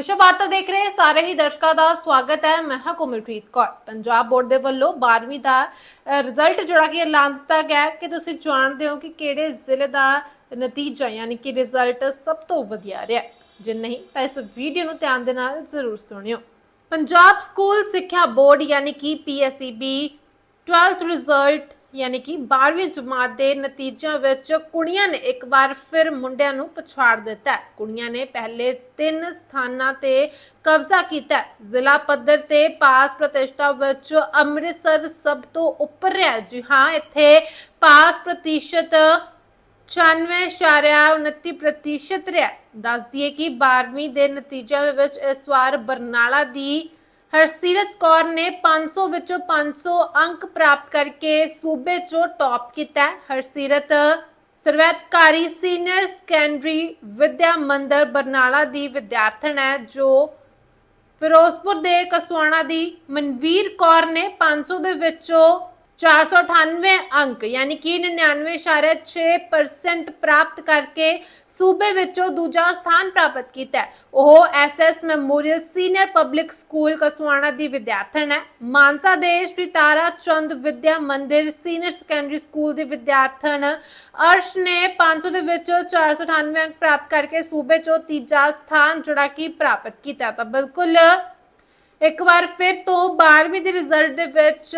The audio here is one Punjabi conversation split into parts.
ਵਿਸ਼ਵ ਵਾਰਤਾ ਦੇਖ ਰਹੇ ਸਾਰੇ ਹੀ ਦਰਸ਼ਕਾਂ ਦਾ ਸਵਾਗਤ ਹੈ। ਮੈਂ ਹਾਂ ਕੋਮਲਪ੍ਰੀਤ ਕੌਰ। ਪੰਜਾਬ ਬੋਰਡ ਦੇ ਵੱਲੋਂ 12ਵੀਂ ਦਾ ਰਿਜ਼ਲਟ ਜਿਹੜਾ ਕਿ ਐਲਾਨ ਦਿੱਤਾ ਗਿਆ ਕਿ ਤੁਸੀਂ ਜਾਣਦੇ ਹੋ ਕਿ ਕਿਹੜੇ ਜ਼ਿਲ੍ਹੇ ਦਾ ਨਤੀਜਾ ਯਾਨੀ ਕਿ ਰਿਜ਼ਲਟ ਸਭ ਤੋਂ ਵਧੀਆ ਰਿਹਾ ਜੇ ਨਹੀਂ, ਤਾਂ ਇਸ ਵੀਡੀਓ ਨੂੰ ਧਿਆਨ ਦੇ ਨਾਲ ਜ਼ਰੂਰ ਸੁਣਿਓ। ਪੰਜਾਬ ਸਕੂਲ ਸਿੱਖਿਆ ਬੋਰਡ ਯਾਨੀ ਕਿ ਪੀਐਸਈਬੀ 12th ਰਿਜ਼ਲਟ ਯਾਨੀ ਕਿ 12ਵੀਂ ਜਮਾਤ ਦੇ ਨਤੀਜਿਆਂ ਵਿੱਚ ਕੁੜੀਆਂ ਨੇ ਇੱਕ ਵਾਰ ਫਿਰ ਮੁੰਡਿਆਂ ਨੂੰ ਪਛਾੜ ਦਿੱਤਾ ਕੁੜੀਆਂ ਨੇ ਪਹਿਲੇ ਤਿੰਨ ਸਥਾਨਾਂ ਤੇ ਕਬਜ਼ਾ ਕੀਤਾ ਜ਼ਿਲ੍ਹਾ ਪੱਧਰ ਤੇ ਪਾਸ ਪ੍ਰਤੀਸ਼ਤਾ ਵਿੱਚ ਅੰਮ੍ਰਿਤਸਰ ਸਭ ਤੋਂ ਉੱਪਰ ਰਿਹਾ ਜੀ ਹਾਂ, ਇੱਥੇ ਪਾਸ ਪ੍ਰਤੀਸ਼ਤ 96.29% ਪ੍ਰਤੀਸ਼ਤ ਰਿਹਾ ਹੈ। ਦੱਸ ਦਈਏ ਕਿ 12ਵੀਂ ਦੇ ਨਤੀਜਿਆਂ ਦੇ ਵਿੱਚ ਇਸ ਵਾਰ ਬਰਨਾਲਾ ਦੀ ਹਰਸੀਰਤ ਕੌਰ ਨੇ 500 ਵਿੱਚੋਂ 500 ਅੰਕ ਪ੍ਰਾਪਤ ਕਰਕੇ ਸੂਬੇ 'ਚੋਂ ਟੌਪ ਕੀਤਾ ਹੈ। ਹਰਸੀਰਤ ਸਰਵੈਤਕਾਰੀ ਸੀਨੀਅਰ ਸੈਕੰਡਰੀ ਵਿਦਿਆ ਮੰਦਰ ਬਰਨਾਲਾ ਦੀ ਵਿਦਿਆਰਥਣ ਹੈ, ਜੋ ਫਿਰੋਜ਼ਪੁਰ ਦੇ ਕਸਵਾਣਾ ਦੀ ਮਨਵੀਰ ਕੌਰ ਨੇ 500 ਦੇ ਵਿੱਚੋਂ 498 ਅੰਕ, ਯਾਨੀ ਕਿ 99.6% ਪ੍ਰਾਪਤ ਕਰਕੇ ਸੂਬੇ ਵਿੱਚੋਂ ਦੂਜਾ ਸਥਾਨ ਪ੍ਰਾਪਤ ਕੀਤਾ ਉਹ SS memorial senior public school Kaswana ਦੀ ਵਿਦਿਆਰਥਣ ਹੈ। ਮਾਨਸਾ ਦੇ ਸ਼੍ਰੀ ਤਾਰਾ ਚੰਦ ਵਿਦਿਆ ਮੰਦਿਰ ਸੀਨੀਅਰ ਸੈਕੰਡਰੀ ਸਕੂਲ ਦੀ ਵਿਦਿਆਰਥਣ ਅਰਸ਼ ਨੇ 500 ਦੇ ਵਿੱਚੋਂ 498 ਅੰਕ ਪ੍ਰਾਪਤ ਕਰਕੇ ਸੂਬੇ 'ਚੋਂ ਤੀਜਾ ਸਥਾਨ ਜਿਹੜਾ ਕਿ ਪ੍ਰਾਪਤ ਕੀਤਾ ਤਾਂ ਬਿਲਕੁਲ ਇੱਕ ਵਾਰ ਫਿਰ ਤੋਂ 12ਵੀਂ ਦੇ ਰਿਜ਼ਲਟ ਦੇ ਵਿੱਚ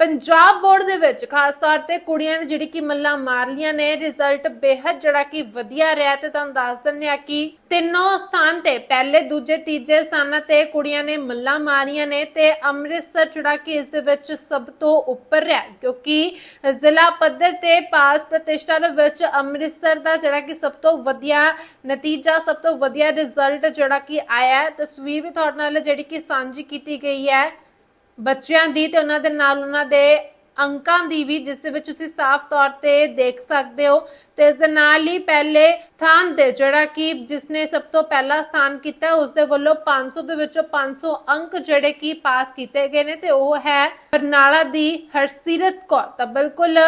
ਪੰਜਾਬ ਬੋਰਡ ਦੇ ਵਿੱਚ ਖਾਸ ਤੌਰ ਤੇ ਕੁੜੀਆਂ ਨੇ ਜਿਹੜੀ ਕਿ ਮੱਲਾਂ ਮਾਰ ਲੀਆਂ ਨੇ ਰਿਜ਼ਲਟ ਬੇहद ਜਿਹੜਾ ਕਿ ਵਧੀਆ ਰਿਹਾ ਤੇ ਤੁਹਾਨੂੰ ਦੱਸ ਦਿੰਦੇ ਆ ਕਿ ਤਿੰਨੋਂ ਸਥਾਨ ਤੇ ਪਹਿਲੇ, ਦੂਜੇ, ਤੀਜੇ ਸਥਾਨਾਂ ਤੇ ਕੁੜੀਆਂ ਨੇ ਮੱਲਾ ਮਾਰੀਆਂ ਨੇ ਤੇ ਅੰਮ੍ਰਿਤਸਰ ਜਿਹੜਾ ਕਿ ਇਸ ਦੇ ਵਿੱਚ ਸਭ ਤੋਂ ਉੱਪਰ ਰਿਹਾ ਕਿਉਂਕਿ ਜ਼ਿਲ੍ਹਾ ਪੱਧਰ ਤੇ ਪਾਸ ਪ੍ਰਤੀਸ਼ਠਾ ਦੇ ਵਿੱਚ ਅੰਮ੍ਰਿਤਸਰ ਦਾ ਜਿਹੜਾ ਕਿ ਸਭ ਤੋਂ ਵਧੀਆ ਨਤੀਜਾ, ਸਭ ਤੋਂ ਵਧੀਆ ਰਿਜ਼ਲਟ ਜਿਹੜਾ ਕਿ ਆਇਆ ਤਸਵੀਰ ਵੀ ਤੁਹਾਡੇ ਨਾਲ ਜਿਹੜੀ ਕਿ ਸਾਂਝੀ ਕੀਤੀ ਗਈ ਹੈ। ਬੱਚਿਆਂ ਦੀ ਤੇ ਉਹਨਾਂ ਦੇ ਨਾਲ ਉਹਨਾਂ ਦੇ ਅੰਕਾਂ ਦੀ ਵੀ, ਜਿਸ ਦੇ ਵਿੱਚ ਤੁਸੀਂ ਸਾਫ਼ ਤੌਰ ਤੇ ਦੇਖ ਸਕਦੇ ਹੋ। ਤੇ ਇਸ ਦੇ ਨਾਲ ਹੀ ਪਹਿਲੇ ਸਥਾਨ ਤੇ ਜਿਹੜਾ ਕਿ ਜਿਸਨੇ ਸਭ ਤੋਂ ਪਹਿਲਾ ਸਥਾਨ ਕੀਤਾ, ਉਸ ਦੇ ਵੱਲੋਂ 500 ਦੇ ਵਿੱਚੋਂ 500 ਅੰਕ ਜਿਹੜੇ ਕਿ ਪਾਸ ਕੀਤੇ ਗਏ ਨੇ ਤੇ ਉਹ ਹੈ ਬਰਨਾਲਾ ਦੀ ਹਰਸੀਰਤ ਕੌਰ। ਤਾਂ ਬਿਲਕੁਲ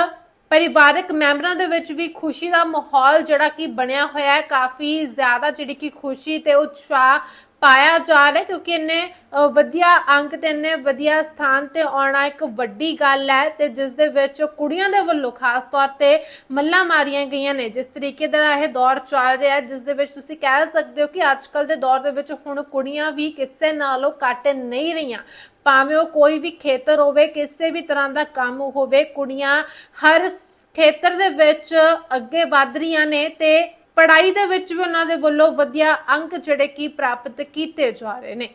ਪਰਿਵਾਰਕ ਮੈਂਬਰਾਂ ਦੇ ਵਿੱਚ ਵੀ ਖੁਸ਼ੀ ਦਾ ਮਾਹੌਲ ਜਿਹੜਾ ਕਿ ਬਣਿਆ ਹੋਇਆ ਹੈ। ਕਾਫੀ ਜ਼ਿਆਦਾ ਜਿਹੜੀ ਕਿ ਖੁਸ਼ੀ ਤੇ ਉਤਸ਼ਾਹ ਪਾਇਆ ਜਾ ਰਿਹਾ ਕਿਉਂਕਿ ਇਹਨੇ ਵਧੀਆ ਅੰਕ ਤੇ ਇਹਨੇ ਵਧੀਆ ਸਥਾਨ ਤੇ ਆਉਣਾ ਇੱਕ ਵੱਡੀ ਗੱਲ ਹੈ ਤੇ ਜਿਸ ਦੇ ਵਿੱਚ ਕੁੜੀਆਂ ਦੇ ਵੱਲੋਂ ਖਾਸ ਤੌਰ ਤੇ ਮੱਲਾਂ ਮਾਰੀਆਂ ਗਈਆਂ ਨੇ, ਜਿਸ ਤਰੀਕੇ ਦਾ ਇਹ ਦੌਰ ਚੱਲ ਰਿਹਾ ਹੈ, ਜਿਸ ਦੇ ਵਿੱਚ ਤੁਸੀਂ ਕਹਿ ਸਕਦੇ ਹੋ ਕਿ ਅੱਜ ਕੱਲ ਦੇ ਦੌਰ ਦੇ ਵਿੱਚ ਹੁਣ ਕੁੜੀਆਂ ਵੀ ਕਿਸੇ ਨਾਲੋਂ ਘੱਟ ਨਹੀਂ ਰਹੀਆਂ। ਭਾਵੇਂ ਉਹ ਕੋਈ ਵੀ ਖੇਤਰ ਹੋਵੇ, ਕਿਸੇ ਵੀ ਤਰ੍ਹਾਂ ਦਾ ਕੰਮ ਹੋਵੇ, ਕੁੜੀਆਂ ਹਰ ਖੇਤਰ ਦੇ ਵਿੱਚ ਅੱਗੇ ਵਧ ਰਹੀਆਂ ਨੇ ਤੇ ਪੜ੍ਹਾਈ ਦੇ ਵਿੱਚ ਵੀ ਉਹਨਾਂ ਦੇ ਵੱਲੋਂ ਵਧੀਆ ਅੰਕ ਜਿਹੜੇ ਕਿ ਪ੍ਰਾਪਤ ਕੀਤੇ ਜਾ ਰਹੇ ਨੇ।